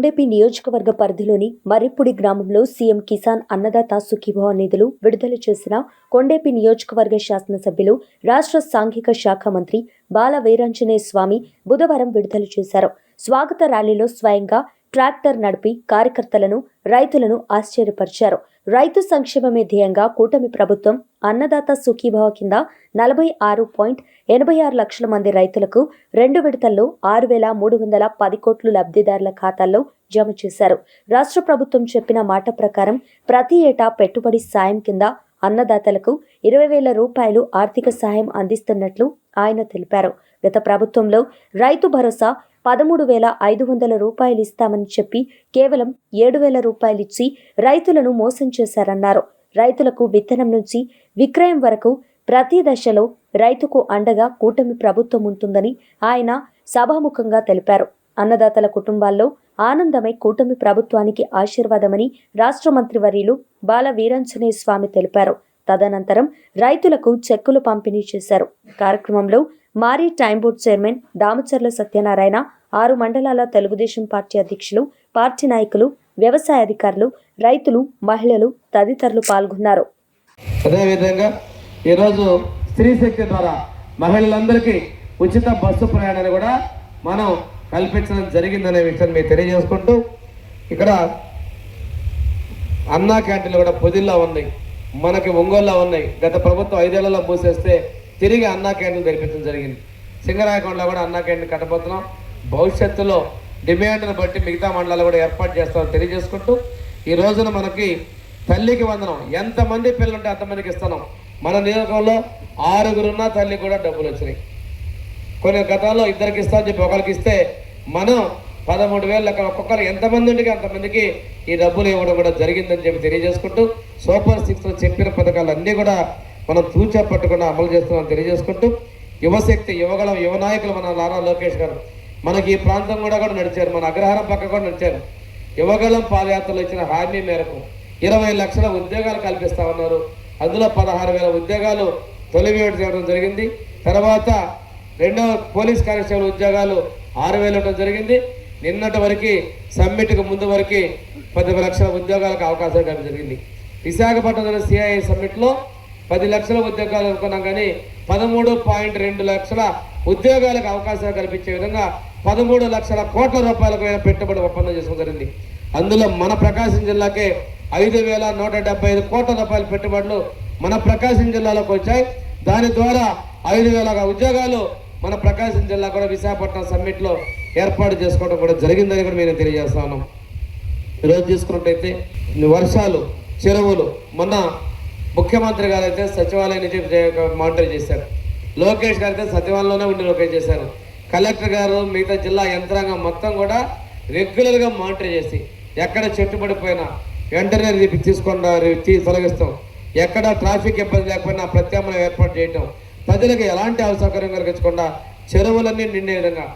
కొండేపి నియోజకవర్గ పరిధిలోని మర్రిపూడి గ్రామంలో సీఎం కిసాన్ అన్నదాత సుఖీభవ నిధులు విడుదల చేసిన కొండేపి నియోజకవర్గ శాసనసభ్యులు రాష్ట్ర సాంఘిక శాఖ మంత్రి బాల వీరాంజనేయ స్వామి బుధవారం విడుదల చేశారు. స్వాగత ర్యాలీలో స్వయంగా ట్రాక్టర్ నడిపి కార్యకర్తలను రైతులను ఆశ్చర్యపరిచారు. రైతు సంక్షేమమే ధ్యేయంగా కూటమి ప్రభుత్వం అన్నదాత సుఖీభావ కింద నలభై ఆరు పాయింట్ ఎనభై ఆరు లక్షల మంది రైతులకు రెండు విడతల్లో ఆరు వేల మూడు వందల పది కోట్లు లబ్ధిదారుల ఖాతాల్లో జమ చేశారు. రాష్ట్ర ప్రభుత్వం చెప్పిన మాట ప్రకారం ప్రతి ఏటా పెట్టుబడి సాయం కింద అన్నదాతలకు ఇరవై వేల రూపాయలు ఆర్థిక సాయం అందిస్తున్నట్లు ఆయన తెలిపారు. గత ప్రభుత్వంలో రైతు భరోసా పదమూడు వేల ఐదు వందల రూపాయలు ఇస్తామని చెప్పి కేవలం ఏడు వేల రూపాయలు ఇచ్చి రైతులను మోసం చేశారన్నారు. రైతులకు విత్తనం నుంచి విక్రయం వరకు ప్రతి దశలో రైతుకు అండగా కూటమి ప్రభుత్వం ఉంటుందని ఆయన సభాముఖంగా తెలిపారు. అన్నదాతల కుటుంబాల్లో ఆనందమై కూటమి ప్రభుత్వానికి ఆశీర్వాదమని రాష్ట్ర మంత్రివర్యులు బాల వీరాంజనేయ స్వామి తెలిపారు. తదనంతరం రైతులకు చెక్కులు పంపిణీ చేశారు. కార్యక్రమంలో maritime board chairman Damacharla Satyanarayana ఆరు మండలాల తెలుగుదేశం పార్టీ అధ్యక్షులు పార్టీ నాయకులు వ్యవసాయ అధికారులు రైతులు మహిళలు తదితరులు పాల్గొన్నారు. అదేవిధంగా ఈరోజు స్త్రీ శక్తి ద్వారా మహిళలందరికీ ఉచిత బస్సు ప్రయాణాన్ని కూడా మనం కల్పించడం జరిగిందనే విషయాన్ని మీకు తెలియజేసుకుంటూ ఇక్కడ అన్నా క్యాంటీన్లు కూడా పొదిల్లో ఉన్నాయి. మనకి ఒంగోలులో ఉన్నాయి. గత ప్రభుత్వం ఐదేళ్ళలో మూసేస్తే తిరిగి అన్నా క్యాంటీన్ తెరిపించడం జరిగింది. సింగరాయకొండలో కూడా అన్నా క్యాంటీన్ కట్టబోతున్నాం. భవిష్యత్తులో డిమాండ్ను బట్టి మిగతా మండలాలు కూడా ఏర్పాటు చేస్తామని తెలియజేసుకుంటూ ఈ రోజున మనకి తల్లికి వందనం. ఎంతమంది పిల్లలు ఉంటే అంతమందికి ఇస్తున్నాం. మన నియోజకంలో ఆరుగురున్న తల్లి కూడా డబ్బులు వచ్చినాయి. కొన్ని గతంలో ఇద్దరికి ఇస్తామని చెప్పి ఒకరికి ఇస్తే మనం పదమూడు వేలు లెక్క ఒక్కొక్కరు ఎంతమంది ఉంటే అంతమందికి ఈ డబ్బులు ఇవ్వడం కూడా జరిగిందని చెప్పి తెలియజేసుకుంటూ సూపర్ సిక్స్లో చెప్పిన పథకాలు అన్నీ కూడా మనం తూచా పట్టకుండా అమలు చేస్తున్నాం తెలియజేసుకుంటూ యువశక్తి యువగలం యువ నాయకులు మన నారా లోకేష్ గారు. మనకి ఈ ప్రాంతం కూడా కూడా నడిచారు మన అగ్రహారం పక్క కూడా నడిచారు. యువగలం పాదయాత్రలో ఇచ్చిన హామీ మేరకు ఇరవై లక్షల ఉద్యోగాలు కల్పిస్తా ఉన్నారు. అందులో పదహారు వేల ఉద్యోగాలు తొలివేట చేయడం జరిగింది. తర్వాత రెండవ పోలీస్ కానిస్టేబుల్ ఉద్యోగాలు ఆరు వేలు ఇవ్వడం జరిగింది. నిన్నటి వరకు సమ్మిట్కి ముందు వరకు పది లక్షల ఉద్యోగాలకు అవకాశం ఇవ్వడం జరిగింది. విశాఖపట్నం సిఐఐ సమ్మిట్లో పది లక్షల ఉద్యోగాలు అనుకున్నాం కానీ పదమూడు పాయింట్ రెండు లక్షల ఉద్యోగాలకు అవకాశాలు కల్పించే విధంగా పదమూడు లక్షల కోట్ల రూపాయలకు పెట్టుబడి ఒప్పందం చేసుకోవడం జరిగింది. అందులో మన ప్రకాశం జిల్లాకే ఐదు వేల నూట డెబ్బై ఐదు కోట్ల రూపాయల పెట్టుబడులు మన ప్రకాశం జిల్లాలోకి వచ్చాయి. దాని ద్వారా ఐదు వేల ఉద్యోగాలు మన ప్రకాశం జిల్లా కూడా విశాఖపట్నం సమ్మిట్లో ఏర్పాటు చేసుకోవడం కూడా జరిగిందని కూడా నేను తెలియజేస్తా ఉన్నాం. ఈరోజు చూసుకున్నట్టయితే వర్షాలు చెరువులు మొన్న ముఖ్యమంత్రి గారు అయితే సచివాలయం నుంచి మానిటర్ చేశారు. లోకేష్ గారు అయితే సచివాలయంలోనే ఉండి లోకేష్ చేశారు. కలెక్టర్ గారు మిగతా జిల్లా యంత్రాంగం మొత్తం కూడా రెగ్యులర్గా మానిటర్ చేసి ఎక్కడ చెట్టు పడిపోయినా వెంటనే తీసుకొని తొలగిస్తాం. ఎక్కడ ట్రాఫిక్ ఇబ్బంది లేకపోయినా ప్రత్యామ్నాయం ఏర్పాటు చేయటం. ప్రజలకు ఎలాంటి అసౌకర్యం కలిగించకుండా చెరువులన్నీ నిండే విధంగా